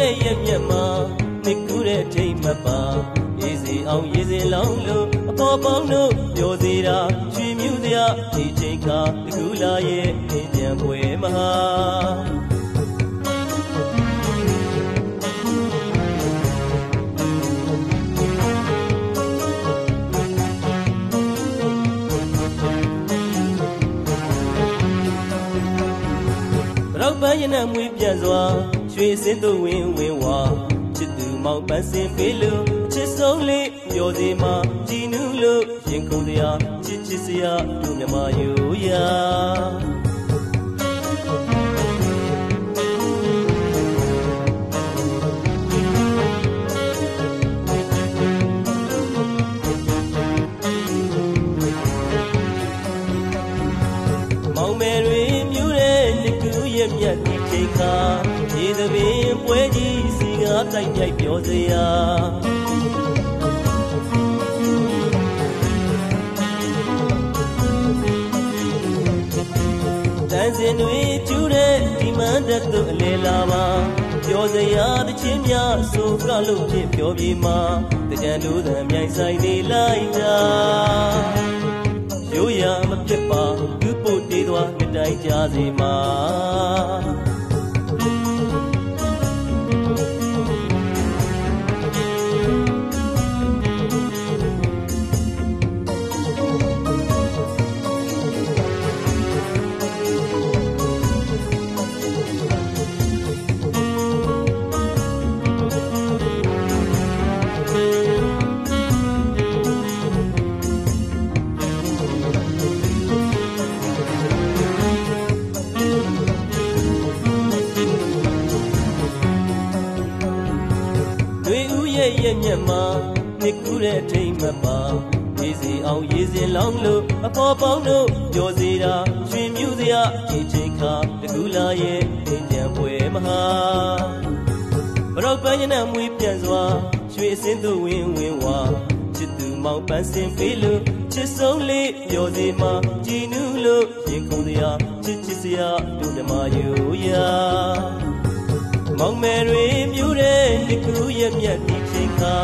လွေဦးရဲ့ရဲ့မျက်မှာနှစ်ကူးတဲ့ထိတ်မပါရေးစီအောင်ရေးစီလောင်းလို့အပေါ်ပေါင်းတို့ပြောစီတာရွှေမြူစရာဒီချိန်ခါတကူလာရဲ့အင်းကြံပွဲမဟာရောက်ပန်းရနဲ့မွေးပြန်စွာ ရွှေစင်းသူဝင်းဝင်းဝါချစ်သူမောင်ပန်းစင်ပေးလို့ချစ်ဆုံးလေးပြောစီမှာကြည်နူးလို့ရင်ခုန်စရာချစ်ချစ်စရာတို့မြမယူရာမောင်မယ်တွေမြူးတဲ့ နှစ်ကူရဲ့မြတ်ဒီချိန်ခါရေသပင်ပွဲကြီးစီကားတိုက်ကြိုက်ပြောစရာတန်စင်တွေကျူးတဲ့ဒီမန်းတဲ့သူအလေလာပါပြောစရာတချင်းများဆိုကလို့ဖြစ်ပြောပြီးမှတကြံတို့သံမြိုင်ဆိုင်နေလိုက်တာရိုးရာမပြစ်ပါလူပို့တေး သွားနှစ်တိုင်းကြစီမှာ ဦးရဲ့ရဲ့မျက်မှာနှစ်ကူးတဲ့အထိမ်မပါရေးစီအောင်ရေးစင်လောင်းလို့အပေါ်ပေါင်းတို့ပြောစီတာရွှေမြူစရာဒီချိန်ခါတကူလာရဲ့အင်းကြံပွဲမဟာဘရောက်ပန်းညနဲ့မွေးပြန်စွာရွှေစင်းသူဝင်းဝင်းဝါချစ်သူမောင်ပန်းစင်ပေးလို့ချစ်ဆုံးလေးပြောစီမှာကြည်နူးလို့ရင်ခုန်စရာချစ်ချစ်စရာတို့ဓမ္မယူရာမောင်မယ်တွေမြူတဲ့ဒီကူရဲ့မြတ်ဒီ ချိန်ခါ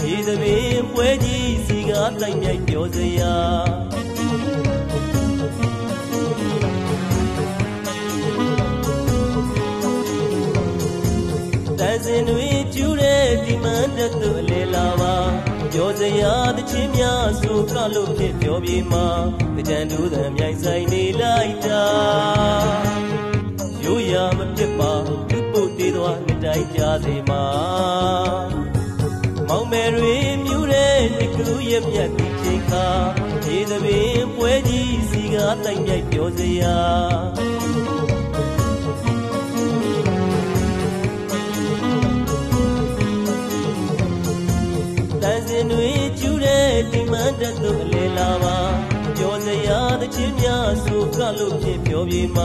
ဒီသပင်ပွဲကြီးစီကားတိုက်မြိုက်ပြောစရာတန်စင်တွေကျူးတဲ့ဒီမန်းတဲ့သူအလေလာပါပြောစရာတချင်းများဆိုကလို့ဖြစ်ပြောပြီးမှကြံတူးသံမြိုင်ဆိုင်နေလိုက်တာရိုးရာမပြစ်ပါသူပို့တေးသွားနှစ်တိုင်းကြစေမှာ မောင်မယ်တွေမြူးတဲ့နှစ်ကူရဲ့မြတ်ဒီချိန်ခါဒီသပင်ပွဲကြီးစီကားတိုက်မြိုက်ပြောစရာတန်စင်တွေကျူးတဲ့ဒီမန်းတဲ့သူအလေလာပါပြောစရာတချင်းများဆိုကလို့ဖြစ်ပြောပြီးမှ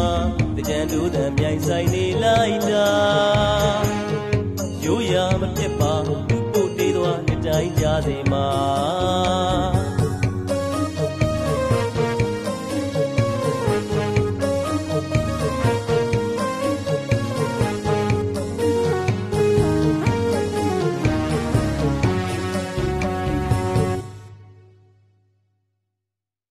တကြံတို့သံမြိုင်ဆိုင်နေလိုက်တာရိုးရာမပြစ်ပါ လိုက်ကြစေမှာ